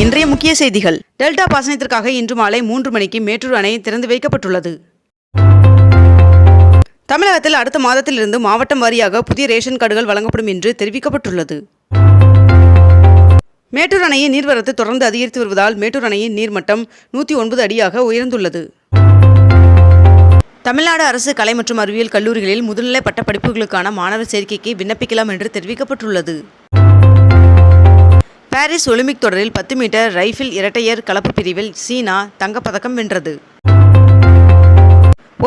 இன்றைய முக்கிய செய்திகள். டெல்டா பாசனத்திற்காக இன்று மாலை மூன்று மணிக்கு மேட்டூர் அணை திறந்து வைக்கப்பட்டுள்ளது. தமிழகத்தில் அடுத்த மாதத்திலிருந்து மாவட்டம் வாரியாக புதிய ரேஷன் கார்டுகள் வழங்கப்படும் என்று தெரிவிக்கப்பட்டுள்ளது. மேட்டூர் அணையின் நீர்வரத்து தொடர்ந்து அதிகரித்து வருவதால் மேட்டூர் அணையின் நீர்மட்டம் நூற்றி ஒன்பது அடியாக உயர்ந்துள்ளது. தமிழ்நாடு அரசு கலை மற்றும் அறிவியல் கல்லூரிகளில் முதுநிலை பட்ட படிப்புகளுக்கான மாணவர் சேர்க்கைக்கு விண்ணப்பிக்கலாம் என்று தெரிவிக்கப்பட்டுள்ளது. பாரிஸ் ஒலிம்பிக் தொடரில் பத்து மீட்டர் ரைஃபிள் இரட்டையர் கலப்பு பிரிவில் சீனா தங்கப்பதக்கம் வென்றது.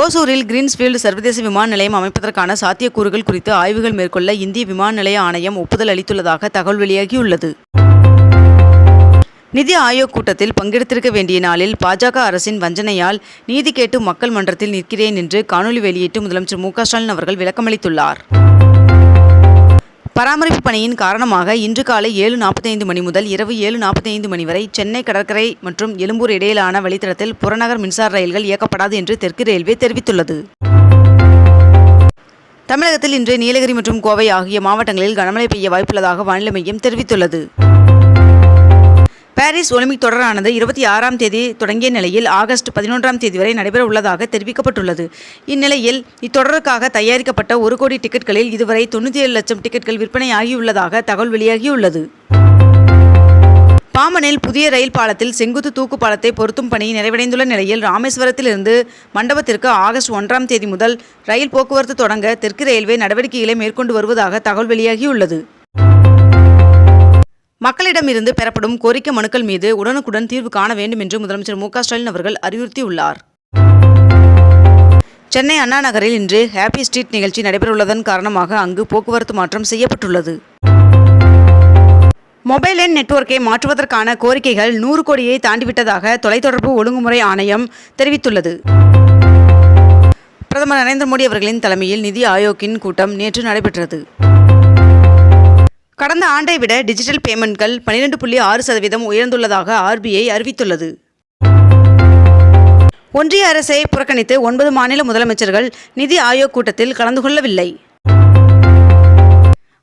ஓசூரில் கிரீன்ஸ்ஃபீல்டு சர்வதேச விமான நிலையம் அமைப்பதற்கான சாத்தியக்கூறுகள் குறித்து ஆய்வுகள் மேற்கொள்ள இந்திய விமான நிலைய ஆணையம் ஒப்புதல் அளித்துள்ளதாக தகவல் வெளியாகியுள்ளது. நிதி ஆயோக் கூட்டத்தில் பங்கெடுத்திருக்க வேண்டிய நாளில் பாஜக அரசின் வஞ்சனையால் நீதி கேட்டு மக்கள் மன்றத்தில் நிற்கிறேன் என்று காணொலி வெளியிட்டு முதலமைச்சர் மு க ஸ்டாலின் அவர்கள் விளக்கமளித்துள்ளார். பராமரிப்பு பணியின் காரணமாக இன்று காலை ஏழு நாற்பத்தைந்து மணி முதல் இரவு ஏழு நாற்பத்தைந்து மணி வரை சென்னை கடற்கரை மற்றும் எழும்பூர் இடையிலான வழித்தடத்தில் புறநகர் மின்சார ரயில்கள் இயக்கப்படாது என்று தெற்கு ரயில்வே தெரிவித்துள்ளது. தமிழகத்தில் இன்று நீலகிரி மற்றும் கோவை ஆகிய மாவட்டங்களில் கனமழை பெய்ய வாய்ப்புள்ளதாக வானிலை மையம் தெரிவித்துள்ளது. பாரிஸ் ஒலிம்பிக் தொடரானது இருபத்தி ஆறாம் தேதி தொடங்கிய நிலையில் ஆகஸ்ட் பதினொன்றாம் தேதி வரை நடைபெற உள்ளதாக தெரிவிக்கப்பட்டுள்ளது. இந்நிலையில் இத்தொடருக்காக தயாரிக்கப்பட்ட ஒரு கோடி டிக்கெட்களில் இதுவரை தொண்ணூற்றி ஏழு லட்சம் டிக்கெட்கள் விற்பனையாகியுள்ளதாக தகவல் வெளியாகியுள்ளது. பாமனில் புதிய ரயில் பாலத்தில் செங்குத்து தூக்கு பாலத்தை பொருத்தும் பணி நிறைவடைந்துள்ள நிலையில் ராமேஸ்வரத்திலிருந்து மண்டபத்திற்கு ஆகஸ்ட் ஒன்றாம் தேதி முதல் ரயில் போக்குவரத்து தொடங்க தெற்கு ரயில்வே நடவடிக்கைகளை மேற்கொண்டு வருவதாக தகவல் வெளியாகியுள்ளது. மக்களிடமிருந்து பெறப்படும் கோரிக்கை மனுக்கள் மீது உடனுக்குடன் தீர்வு காண வேண்டும் என்று முதலமைச்சர் மு ஸ்டாலின் அவர்கள் அறிவுறுத்தியுள்ளார். சென்னை அண்ணா நகரில் இன்று ஹாப்பி ஸ்ட்ரீட் நிகழ்ச்சி நடைபெறவுள்ளதன் காரணமாக அங்கு போக்குவரத்து மாற்றம் செய்யப்பட்டுள்ளது. மொபைல் எண் நெட்வொர்க்கை மாற்றுவதற்கான கோரிக்கைகள் நூறு கோடியை தாண்டிவிட்டதாக தொலைத்தொடர்பு ஒழுங்குமுறை ஆணையம் தெரிவித்துள்ளது. பிரதமர் நரேந்திர மோடி அவர்களின் தலைமையில் நிதி ஆயோக்கின் கூட்டம் நேற்று நடைபெற்றது. கடந்த ஆண்டை விட டிஜிட்டல் பேமெண்ட்கள் பன்னிரண்டு புள்ளி ஆறு சதவீதம் உயர்ந்துள்ளதாக ஆர்பிஐ அறிவித்துள்ளது. ஒன்றிய அரசை புறக்கணித்து ஒன்பது மாநில முதலமைச்சர்கள் நிதி ஆயோக் கூட்டத்தில் கலந்து கொள்ளவில்லை.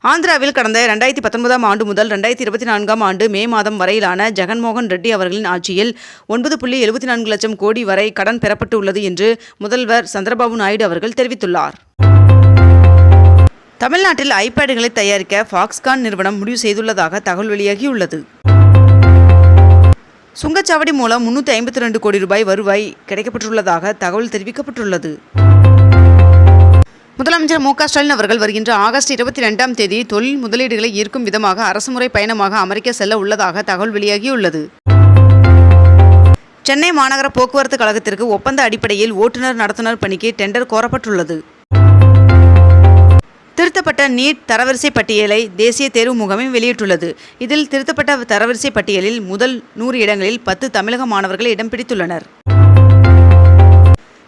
ஆந்திராவில் கடந்த ரெண்டாயிரத்தி பத்தொன்பதாம் ஆண்டு முதல் ரெண்டாயிரத்தி இருபத்தி நான்காம் ஆண்டு மே மாதம் வரையிலான ஜெகன்மோகன் ரெட்டி அவர்களின் ஆட்சியில் ஒன்பது புள்ளி எழுபத்தி நான்கு லட்சம் கோடி வரை கடன் பெறப்பட்டு உள்ளது என்று முதல்வர் சந்திரபாபு நாயுடு அவர்கள் தெரிவித்துள்ளார். தமிழ்நாட்டில் ஐபேடுகளை தயாரிக்க ஃபாக்ஸ்கான் நிறுவனம் முடிவு செய்துள்ளதாக தகவல் வெளியாகியுள்ளது. சுங்கச்சாவடி மூலம் முன்னூற்றி ஐம்பத்தி ரெண்டு கோடி ரூபாய் வருவாய் கிடைக்கப்பட்டுள்ளதாக தகவல் தெரிவிக்கப்பட்டுள்ளது. முதலமைச்சர் மு ஸ்டாலின் அவர்கள் வருகின்ற ஆகஸ்ட் இருபத்தி ரெண்டாம் தேதி தொழில் முதலீடுகளை ஈர்க்கும் விதமாக அரசுமுறை பயணமாக அமெரிக்கா செல்ல உள்ளதாக தகவல் வெளியாகியுள்ளது. சென்னை மாநகர போக்குவரத்து கழகத்திற்கு ஒப்பந்த அடிப்படையில் ஓட்டுநர் நடத்துனர் பணிக்கு டெண்டர் கோரப்பட்டுள்ளது. திருத்தப்பட்ட நீட் தரவரிசை பட்டியலை தேசிய தேர்வு முகமை வெளியிட்டுள்ளது. இதில் திருத்தப்பட்ட தரவரிசை பட்டியலில் முதல் நூறு இடங்களில் பத்து தமிழக மாணவர்கள் இடம் பிடித்துள்ளனர்.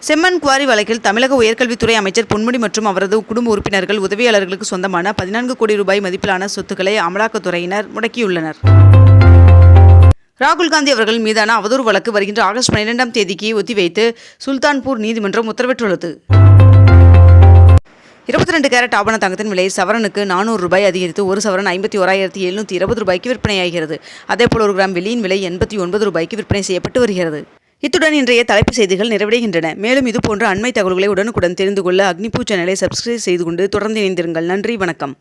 செம்மன் குவாரி வழக்கில் தமிழக உயர்கல்வித்துறை அமைச்சர் பொன்முடி மற்றும் அவரது குடும்ப உறுப்பினர்கள் உதவியாளர்களுக்கு சொந்தமான பதினான்கு கோடி ரூபாய் மதிப்பிலான சொத்துக்களை அமலாக்கத்துறையினர் முடக்கியுள்ளனர். ராகுல் காந்தி அவர்கள் மீதான அவதூறு வழக்கு வருகின்ற ஆகஸ்ட் பன்னிரெண்டாம் தேதிக்கு ஒத்திவைத்து சுல்தான்பூர் நீதிமன்றம் உத்தரவிட்டுள்ளது. இருபத்தி ரெண்டு கேரட் ஆபண தங்கத்தின் விலை சவரனுக்கு நானூறு ரூபாய் அதிகரித்து ஒரு சவரன் ஐம்பத்தி ஓராயிரத்தி எழுநூற்றி இருபது ரூபாய்க்கு விற்பனையாகிறது. அதேபோல் ஒரு கிராம் வெள்ளியின் விலை எண்பத்தி ஒன்பது ரூபாய்க்கு விற்பனை செய்யப்பட்டு வருகிறது. இத்துடன் இன்றைய தலைப்பு செய்திகள் நிறைவடைகின்றன. மேலும் இதுபோன்ற அண்மை தகவல்களை உடனுக்குடன் தெரிந்து கொள்ள அக்னிபூ சேனலை சப்ஸ்கிரைப் செய்து கொண்டு தொடர்ந்து இணைந்திருங்கள். நன்றி வணக்கம்.